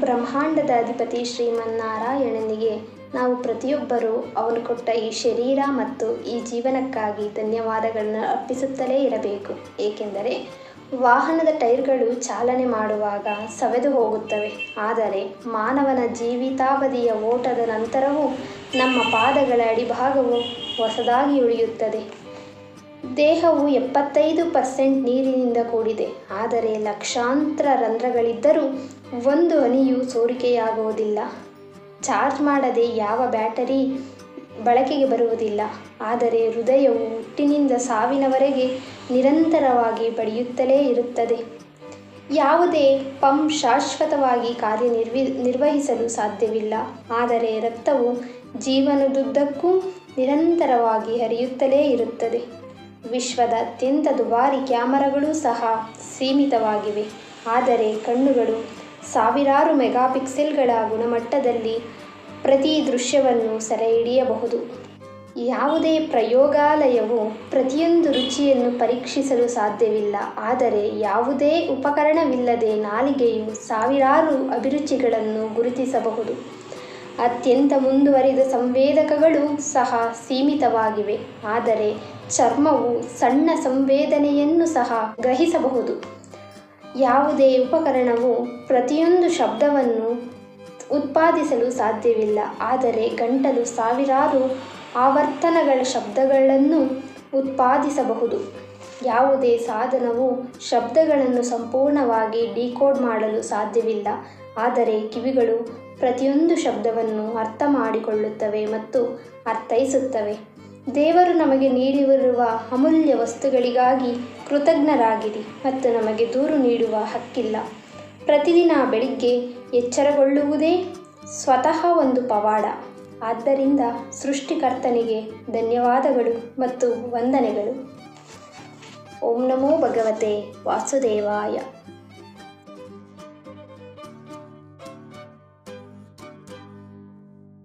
ಬ್ರಹ್ಮಾಂಡದ ಅಧಿಪತಿ ಶ್ರೀಮನ್ನಾರಾಯಣನಿಗೆ. ನಾವು ಪ್ರತಿಯೊಬ್ಬರೂ ಅವನು ಕೊಟ್ಟ ಈ ಶರೀರ ಮತ್ತು ಈ ಜೀವನಕ್ಕಾಗಿ ಧನ್ಯವಾದಗಳನ್ನು ಅರ್ಪಿಸುತ್ತಲೇ ಇರಬೇಕು. ಏಕೆಂದರೆ ವಾಹನದ ಟೈರ್ಗಳು ಚಾಲನೆ ಮಾಡುವಾಗ ಸವೆದು ಹೋಗುತ್ತವೆ. ಆದರೆ ಮಾನವನ ಜೀವಿತಾವಧಿಯ ಓಟದ ನಂತರವೂ ನಮ್ಮ ಪಾದಗಳ ಅಡಿಭಾಗವು ಹೊಸದಾಗಿ ಉಳಿಯುತ್ತದೆ. ದೇಹವು ಎಪ್ಪತ್ತೈದು ಪರ್ಸೆಂಟ್ ನೀರಿನಿಂದ ಕೂಡಿದೆ. ಆದರೆ ಲಕ್ಷಾಂತರ ರಂಧ್ರಗಳಿದ್ದರೂ ಒಂದು ಹನಿಯೂ ಸೋರಿಕೆಯಾಗುವುದಿಲ್ಲ. ಚಾರ್ಜ್ ಮಾಡದೆ ಯಾವ ಬ್ಯಾಟರಿ ಬಳಕೆಗೆ ಬರುವುದಿಲ್ಲ. ಆದರೆ ಹೃದಯವು ಹುಟ್ಟಿನಿಂದ ಸಾವಿನವರೆಗೆ ನಿರಂತರವಾಗಿ ಬಡಿಯುತ್ತಲೇ ಇರುತ್ತದೆ. ಯಾವುದೇ ಪಂಪ್ ಶಾಶ್ವತವಾಗಿ ಕಾರ್ಯನಿರ್ವಿ, ನಿರ್ವಹಿಸಲು ಸಾಧ್ಯವಿಲ್ಲ. ಆದರೆ ರಕ್ತವು ಜೀವನದುದ್ದಕ್ಕೂ ನಿರಂತರವಾಗಿ ಹರಿಯುತ್ತಲೇ ಇರುತ್ತದೆ. ವಿಶ್ವದ ಅತ್ಯಂತ ದುಬಾರಿ ಕ್ಯಾಮರಾಗಳು ಸಹ ಸೀಮಿತವಾಗಿವೆ. ಆದರೆ ಕಣ್ಣುಗಳು ಸಾವಿರಾರು ಮೆಗಾಪಿಕ್ಸೆಲ್ಗಳ ಗುಣಮಟ್ಟದಲ್ಲಿ ಪ್ರತಿ ದೃಶ್ಯವನ್ನು ಸೆರೆಹಿಡಿಯಬಹುದು. ಯಾವುದೇ ಪ್ರಯೋಗಾಲಯವು ಪ್ರತಿಯೊಂದು ರುಚಿಯನ್ನು ಪರೀಕ್ಷಿಸಲು ಸಾಧ್ಯವಿಲ್ಲ. ಆದರೆ ಯಾವುದೇ ಉಪಕರಣವಿಲ್ಲದೆ ನಾಲಿಗೆಯು ಸಾವಿರಾರು ಅಭಿರುಚಿಗಳನ್ನು ಗುರುತಿಸಬಹುದು. ಅತ್ಯಂತ ಮುಂದುವರಿದ ಸಂವೇದಕಗಳು ಸಹ ಸೀಮಿತವಾಗಿವೆ. ಆದರೆ ಚರ್ಮವು ಸಣ್ಣ ಸಂವೇದನೆಯನ್ನು ಸಹ ಗ್ರಹಿಸಬಹುದು. ಯಾವುದೇ ಉಪಕರಣವು ಪ್ರತಿಯೊಂದು ಶಬ್ದವನ್ನು ಉತ್ಪಾದಿಸಲು ಸಾಧ್ಯವಿಲ್ಲ. ಆದರೆ ಗಂಟಲು ಸಾವಿರಾರು ಆವರ್ತನಗಳ ಶಬ್ದಗಳನ್ನು ಉತ್ಪಾದಿಸಬಹುದು. ಯಾವುದೇ ಸಾಧನವು ಶಬ್ದಗಳನ್ನು ಸಂಪೂರ್ಣವಾಗಿ ಡಿಕೋಡ್ ಮಾಡಲು ಸಾಧ್ಯವಿಲ್ಲ. ಆದರೆ ಕಿವಿಗಳು ಪ್ರತಿಯೊಂದು ಶಬ್ದವನ್ನು ಅರ್ಥ ಮಾಡಿಕೊಳ್ಳುತ್ತವೆ ಮತ್ತು ಅರ್ಥೈಸುತ್ತವೆ. ದೇವರು ನಮಗೆ ನೀಡಿರುವ ಅಮೂಲ್ಯ ವಸ್ತುಗಳಿಗಾಗಿ ಕೃತಜ್ಞರಾಗಿರಿ ಮತ್ತು ನಮಗೆ ದೂರು ನೀಡುವ ಹಕ್ಕಿಲ್ಲ. ಪ್ರತಿದಿನ ಬೆಳಿಗ್ಗೆ ಎಚ್ಚರಗೊಳ್ಳುವುದೇ ಸ್ವತಃ ಒಂದು ಪವಾಡ. ಆದ್ದರಿಂದ ಸೃಷ್ಟಿಕರ್ತನಿಗೆ ಧನ್ಯವಾದಗಳು ಮತ್ತು ವಂದನೆಗಳು. ಓಂ ನಮೋ ಭಗವತೆ ವಾಸುದೇವಾಯ.